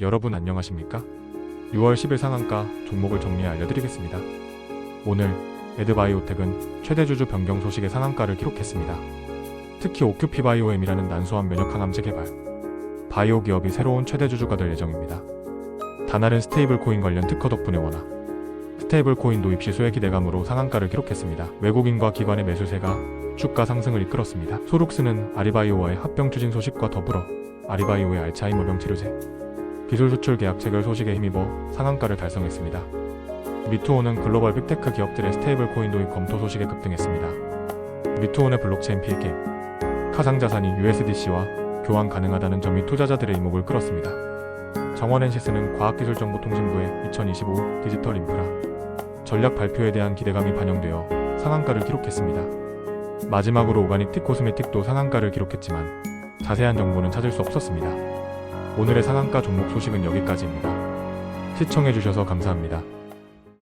여러분 안녕하십니까? 6월 10일 상한가 종목을 정리해 알려드리겠습니다. 오늘 에드바이오텍은 최대 주주 변경 소식의 상한가를 기록했습니다. 특히 오큐피바이오엠이라는 난소암 면역 항 암제 개발, 바이오 기업이 새로운 최대 주주가 될 예정입니다. 다나른 스테이블 코인 관련 특허 덕분에 원화, 스테이블 코인 도입 시 소액 기대감으로 상한가를 기록했습니다. 외국인과 기관의 매수세가 주가 상승을 이끌었습니다. 소룩스는 아리바이오와의 합병 추진 소식과 더불어 아리바이오의 알츠하이머병 치료제, 기술 수출 계약 체결 소식에 힘입어 상한가를 달성했습니다. 미투온은 글로벌 빅테크 기업들의 스테이블 코인 도입 검토 소식에 급등했습니다. 미투온의 블록체인 필게, 가상자산이 USDC와 교환 가능하다는 점이 투자자들의 이목을 끌었습니다. 정원엔시스는 과학기술정보통신부의 2025 디지털 인프라 전략 발표에 대한 기대감이 반영되어 상한가를 기록했습니다. 마지막으로 오가닉 티 코스메틱도 상한가를 기록했지만 자세한 정보는 찾을 수 없었습니다. 오늘의 상한가 종목 소식은 여기까지입니다. 시청해주셔서 감사합니다.